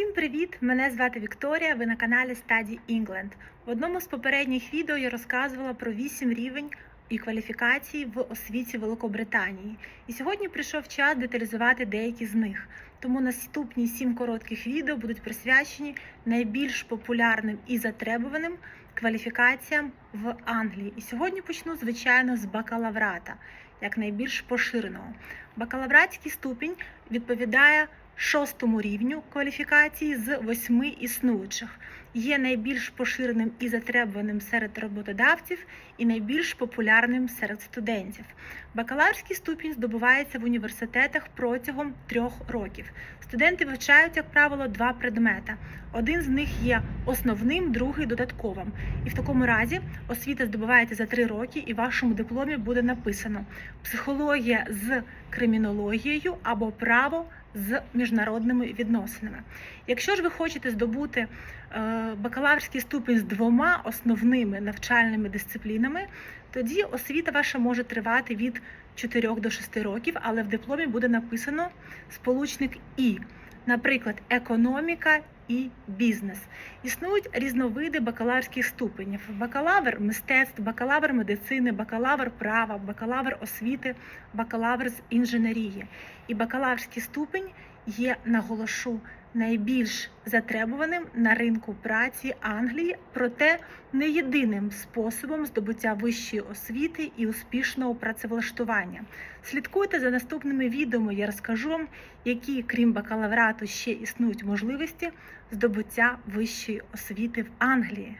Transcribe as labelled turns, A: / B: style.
A: Всім привіт! Мене звати Вікторія. Ви на каналі Study England. В одному з попередніх відео я розказувала про 8 рівень і кваліфікацій в освіті Великобританії. І сьогодні прийшов час деталізувати деякі з них. Тому наступні 7 коротких відео будуть присвячені найбільш популярним і затребуваним кваліфікаціям в Англії. І сьогодні почну, звичайно, з бакалаврата, як найбільш поширеного. Бакалавратський ступінь відповідає шостому рівню кваліфікації з восьми існуючих. Є найбільш поширеним і затребуваним серед роботодавців і найбільш популярним серед студентів. Бакалаврський ступінь здобувається в університетах протягом трьох років. Студенти вивчають, як правило, два предмета. Один з них є основним, другий додатковим. І в такому разі освіта здобувається за три роки, і в вашому дипломі буде написано психологія з кримінологією або право з міжнародними відносинами. Якщо ж ви хочете здобути е, бакалаврський ступінь з двома основними навчальними дисциплінами, тоді освіта ваша може тривати від 4 до 6 років, але в дипломі буде написано сполучник і, наприклад, економіка і бізнес. Існують різновиди бакалаврських ступенів: бакалавр мистецтв, бакалавр медицини, бакалавр права, бакалавр освіти, бакалавр з інженерії. І бакалаврський ступень є, наголошу, найбільш затребуваним на ринку праці Англії, проте не єдиним способом здобуття вищої освіти і успішного працевлаштування. Слідкуйте за наступними відео. Я розкажу вам, які крім бакалаврату ще існують можливості здобуття вищої освіти в Англії.